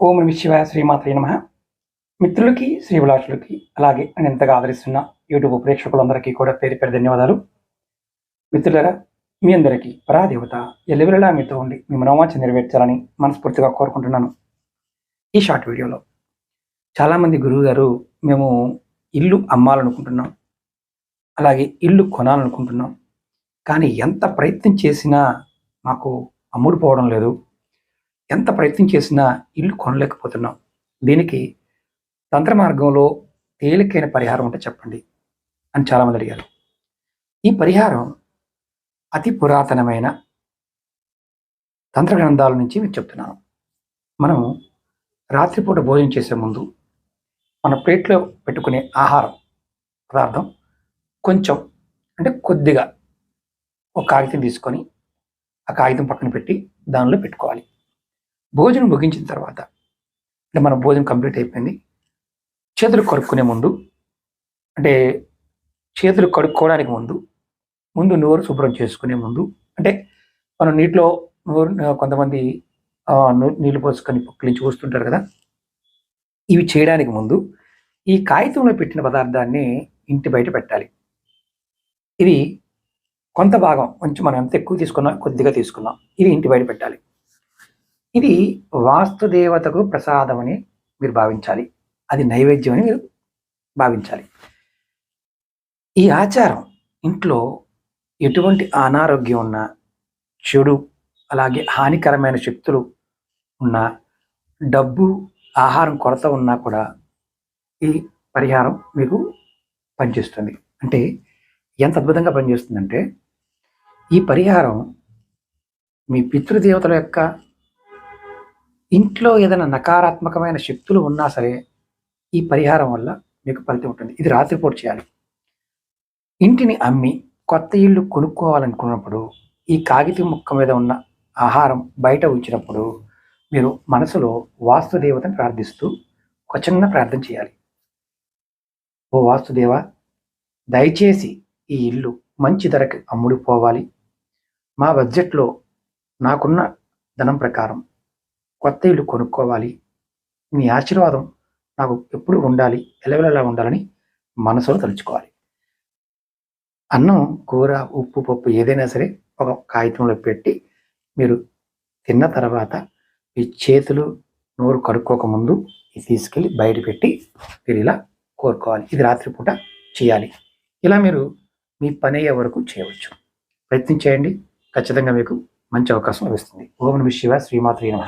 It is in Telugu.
ఓం నమ శివాయ శ్రీమాత్రే నమ. మిత్రులకి శ్రీవిలాసులకి అలాగే నేను ఎంతగా ఆదరిస్తున్న యూట్యూబ్ ప్రేక్షకులందరికీ కూడా పేరు పేరు ధన్యవాదాలు. మిత్రులరా మీ అందరికీ పరాదేవత ఎల్లవెల్లలా మీతో ఉండి మీ మనోవాంఛ నెరవేర్చాలని మనస్ఫూర్తిగా కోరుకుంటున్నాను. ఈ షార్ట్ వీడియోలో చాలామంది గురువు గారు మేము ఇల్లు అమ్మాలనుకుంటున్నాం అలాగే ఇల్లు కొనాలనుకుంటున్నాం. కానీ ఎంత ప్రయత్నం చేసినా మాకు అమ్ముడు పోవడం లేదు. ఎంత ప్రయత్నం చేసినా ఇల్లు కొనలేకపోతున్నాం. దీనికి తంత్ర మార్గంలో తేలికైన పరిహారం ఉంటే చెప్పండి అని చాలామంది అడిగారు. ఈ పరిహారం అతి పురాతనమైన తంత్ర గ్రంథాల నుంచి మీకు చెప్తున్నాను. మనం రాత్రిపూట భోజనం చేసే ముందు మన ప్లేట్లో పెట్టుకునే ఆహారం పదార్థం కొంచెం అంటే కొద్దిగా ఒక కాగితం తీసుకొని ఆ కాగితం పక్కన పెట్టి దానిలో పెట్టుకోవాలి. భోజనం ముగించిన తర్వాత అంటే మన భోజనం కంప్లీట్ అయిపోయింది. చేతులు కడుక్కునే ముందు అంటే చేతులు కడుక్కోవడానికి ముందు ముందు నోరు శుభ్రం చేసుకునే ముందు అంటే మనం నీటిలో నోరు కొంతమంది నీళ్ళు పోసుకొని పుక్కిలించి చూస్తుంటారు కదా. ఇవి చేయడానికి ముందు ఈ కాగితంలో పెట్టిన పదార్థాన్ని ఇంటి బయట పెట్టాలి. ఇది కొంత భాగం కొంచెం మనం ఎంత ఎక్కువ తీసుకున్నాం కొద్దిగా తీసుకున్నాం ఇది ఇంటి బయట పెట్టాలి. ఇది వాస్తు దేవతకు ప్రసాదం అని మీరు భావించాలి. అది నైవేద్యం అని మీరు భావించాలి. ఈ ఆచారం ఇంట్లో ఎటువంటి అనారోగ్యం ఉన్నా చెడు అలాగే హానికరమైన శక్తులు ఉన్నా డబ్బు ఆహారం కొరత ఉన్నా కూడా ఈ పరిహారం మీకు పనిచేస్తుంది. అంటే ఎంత అద్భుతంగా పనిచేస్తుందంటే ఈ పరిహారం మీ పితృదేవతల యొక్క ఇంట్లో ఏదైనా నకారాత్మకమైన శక్తులు ఉన్నా సరే ఈ పరిహారం వల్ల మీకు ఫలితం ఉంటుంది. ఇది రాత్రిపూట చేయాలి. ఇంటిని అమ్మి కొత్త ఇల్లు కొనుక్కోవాలనుకున్నప్పుడు ఈ కాగితం ముక్క మీద ఉన్న ఆహారం బయట ఉంచినప్పుడు మీరు మనసులో వాస్తుదేవతను ప్రార్థిస్తూ ఒక చిన్న ప్రార్థన చేయాలి. ఓ వాస్తుదేవ దయచేసి ఈ ఇల్లు మంచి ధరకి అమ్ముడుపోవాలి. మా బడ్జెట్లో నాకున్న ధనం ప్రకారం కొత్త ఇల్లు కొనుక్కోవాలి. మీ ఆశీర్వాదం నాకు ఎప్పుడు ఉండాలి ఎలవెలలా ఉండాలని మనసులో తలుచుకోవాలి. అన్నం కూర ఉప్పు పప్పు ఏదైనా సరే ఒక కాగితంలో పెట్టి మీరు తిన్న తర్వాత మీ చేతులు నోరు కడుక్కోకముందు ఇది తీసుకెళ్ళి బయట పెట్టి మీరు ఇలా కోరుకోవాలి. ఇది రాత్రిపూట చేయాలి. ఇలా మీరు మీ పని అయ్యే వరకు చేయవచ్చు. ప్రయత్నం చేయండి ఖచ్చితంగా మీకు మంచి అవకాశం లభిస్తుంది. ఓం నమ శివ శ్రీమాత్రి నమ.